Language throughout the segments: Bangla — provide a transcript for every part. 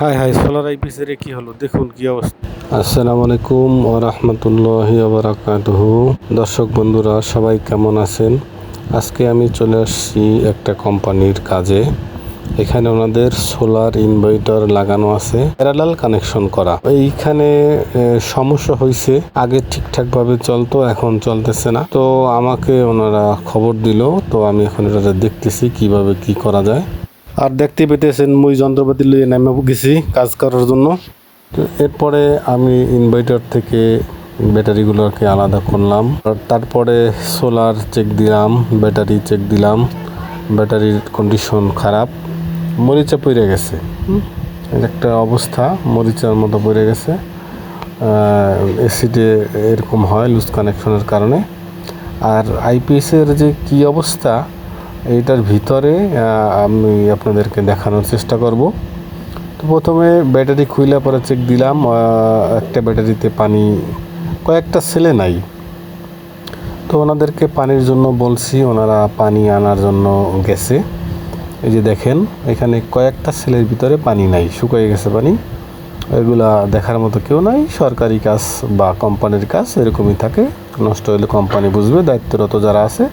হাই হাই, সোলার আইপিসের কি হলো? দেখুন কি অবস্থা। আসসালামু আলাইকুম ও রহমতুল্লাহি আবরাকাতুহু দর্শক বন্ধুরা, সবাই কেমন আছেন? আজকে আমি চলে আসছি একটা কোম্পানির কাজে। এখানে ওনাদের সোলার ইনভার্টার লাগানো আছে, প্যারালাল কানেকশন করা। এইখানে সমস্যা হয়েছে আগে ঠিকঠাকভাবে চলতো, এখন চলতেছে না। তো আমাকে ওনারা খবর দিল, তো আমি এখন এটা দেখতেছি কীভাবে কি করা যায়। আর দেখতে পেতেছেন মুই যন্ত্রপাতি লিয়ে নেমে গেছি কাজ করার জন্য। এরপরে আমি ইনভার্টার থেকে ব্যাটারিগুলোকে আলাদা করলাম। তারপরে সোলার চেক দিলাম ব্যাটারি চেক দিলাম ব্যাটারির কন্ডিশন খারাপ, মরিচা পড়ে গেছে। একটা অবস্থা, মরিচার মতো পড়ে গেছে। এসিডে এরকম হয় লুজ কানেকশনের কারণে। আর আইপিএসের যে কি অবস্থা এইটার ভিতরে আমি আপনাদেরকে দেখানোর চেষ্টা করব। তো প্রথমে ব্যাটারি খুইলা পরে চেক দিলাম একটা ব্যাটারিতে পানি, কয়েকটা ছেলে নাই। তো ওনাদেরকে পানির জন্য বলছি, ওনারা পানি আনার জন্য গেছে। এই যে দেখেন, এখানে কয়েকটা ছেলের ভিতরে পানি নাই, শুকিয়ে গেছে পানি। এগুলা দেখার মতো কেউ নাই, সরকারি কাজ বা কোম্পানির কাজ, এরকমই থাকে। নষ্ট হলে কোম্পানি বুঝবে, দায়িত্বরত যারা আছে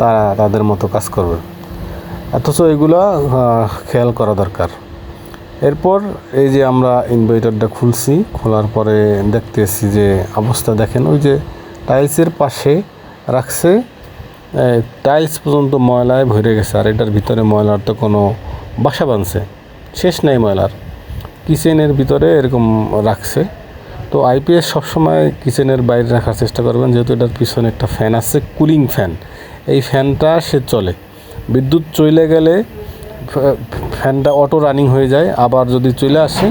তারা তাদের মতো কাজ করবে। অথচ এগুলা খেয়াল করা দরকার। এরপর এই যে আমরা ইনভার্টারটা খুলছি, খোলার পরে দেখতে দেখতেছি যে অবস্থা দেখেন, ওই যে টাইলসের পাশে রাখছে টাইলস পর্যন্ত ময়লায় ভরে গেছে, আর এটার ভিতরে ময়লার তো কোনো বাসা বাঁধছে। শেষ নেই ময়লার। কিচেনের ভিতরে এরকম রাখছে। তো আইপিএস সবসময় কিচেনের বাইরে রাখার চেষ্টা করবেন, যেহেতু এটার পিছনে একটা ফ্যান আছে কুলিং ফ্যান এই ফ্যানটা সে চলে। বিদ্যুৎ চলে গেলে ফ্যানটা অটো রানিং হয়ে যায়। আবার যদি চলে আসে,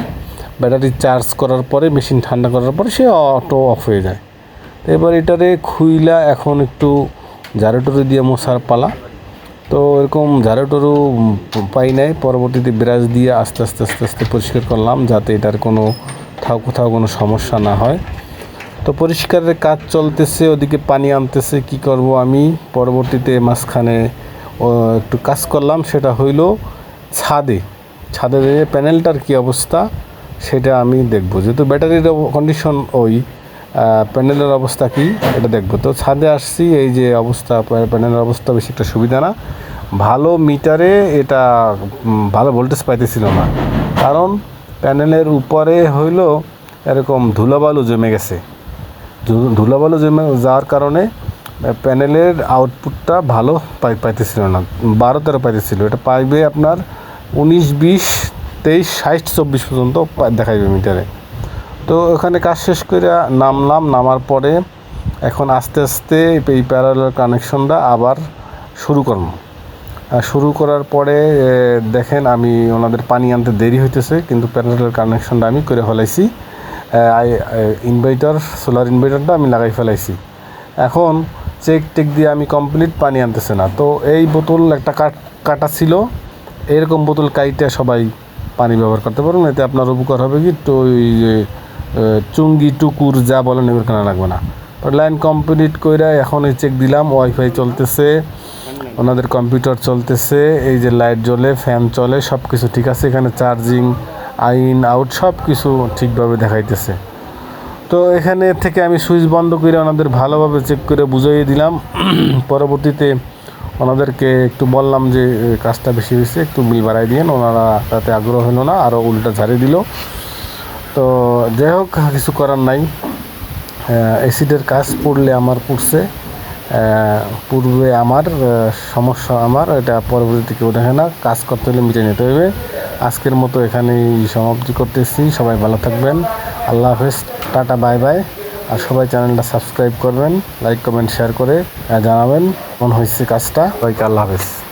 ব্যাটারি চার্জ করার পরে, মেশিন ঠান্ডা করার পরে সে অটো অফ হয়ে যায়। এবার এটারে খুইলা এখন একটু জারেটরি দিয়ে মশার পালা। তো এরকম ঝাড়ুটারু পাই নাই। পরবর্তীতে ব্রাশ দিয়ে আস্তে আস্তে আস্তে আস্তে পরিষ্কার করলাম, যাতে এটার কোনো কোথাও কোনো সমস্যা না হয়। তো পরিষ্কারের কাজ চলতেছে, ওদিকে পানি আনতেছে, কি করব আমি? পরবর্তীতে মাঝখানে একটু কাজ করলাম, সেটা হইল ছাদে। ছাদের প্যানেলটার কি অবস্থা, সেটা আমি দেখব। যেহেতু ব্যাটারির কন্ডিশন ওই প্যানেলের অবস্থা কি, এটা দেখব। তো ছাদে আসছি, এই যে অবস্থা প্যানেলের অবস্থা বেশি একটা সুবিধা না। ভালো মিটারে এটা ভালো ভোল্টেজ পাইতেছিল না। কারণ প্যানেলের উপরে হইল এরকম ধুলাবালু জমে গেছে। ধুলাবালু জমে যাওয়ার কারণে প্যানেলের আউটপুটটা ভালো পাই পাইতেছিল না। বারো তেরো পাইতেছিল। এটা পাইবে আপনার উনিশ, বিশ, তেইশ, ষাট, চব্বিশ পর্যন্ত দেখাইবে মিটারে। তো ওখানে কাজ শেষ করে নামলাম। নামার পরে এখন আস্তে আস্তে এই প্যারালাল কানেকশনটা আবার শুরু করলাম শুরু করার পরে দেখেন আমি ওনাদের পানি আনতে দেরি হইতেছে, কিন্তু প্যারালাল কানেকশনটা আমি করে ফেলাইছি। ইনভার্টার সোলার ইনভার্টারটা আমি লাগাই ফেলাইছি। এখন চেক টেক দিয়ে আমি কমপ্লিট পানি আনতেছে না। তো এই বোতল একটা কাট, কাটা ছিল, এরকম বোতল কাইটে সবাই পানি ব্যবহার করতে পারবেন এতে আপনার উপকার হবে কি তো ওই যে চুঙ্গি, টুকুর যা বলেন এগুলো কেনা লাগবে না। তো লাইন কমপ্লিট করে এখন এই চেক দিলাম ওয়াইফাই চলতেছে, ওনাদের কম্পিউটার চলতেছে, এই যে লাইট জ্বলে ফ্যান চলে সব কিছু ঠিক আছে, এখানে চার্জিং আইন, আউট সব কিছু ঠিকভাবে দেখাইতেছে। তো এখানে থেকে আমি সুইচ বন্ধ করে ওনাদের ভালোভাবে চেক করে বুঝিয়ে দিলাম। পরবর্তীতে ওনাদেরকে একটু বললাম যে কাজটা বেশি হয়েছে, একটু মিল বাড়াই দিয়েন। ওনারা তাতে আগ্রহ হলো না আরও উল্টা ঝাড়ি দিল। তো যাই হোক, কিছু করার নাই। অ্যাসিডের কাজ পড়লে আমার পড়ছে। পূর্বে আমার সমস্যা আমার, এটা পরবর্তীতে কেউ দেখে না। কাজ করতে হলে মিটে নিতে হবে আজকের মতো এখানেই সমাপ্তি করতেছি। সবাই ভালো থাকবেন। আল্লাহ হাফেজ। Tata, bye bye. আর সবাই চ্যানেলটা সাবস্ক্রাইব করবেন, লাইক, কমেন্ট, শেয়ার করে জানাবেন। মন হয়েছে কাজটা। সবাইকে আল্লাহ হাফেজ।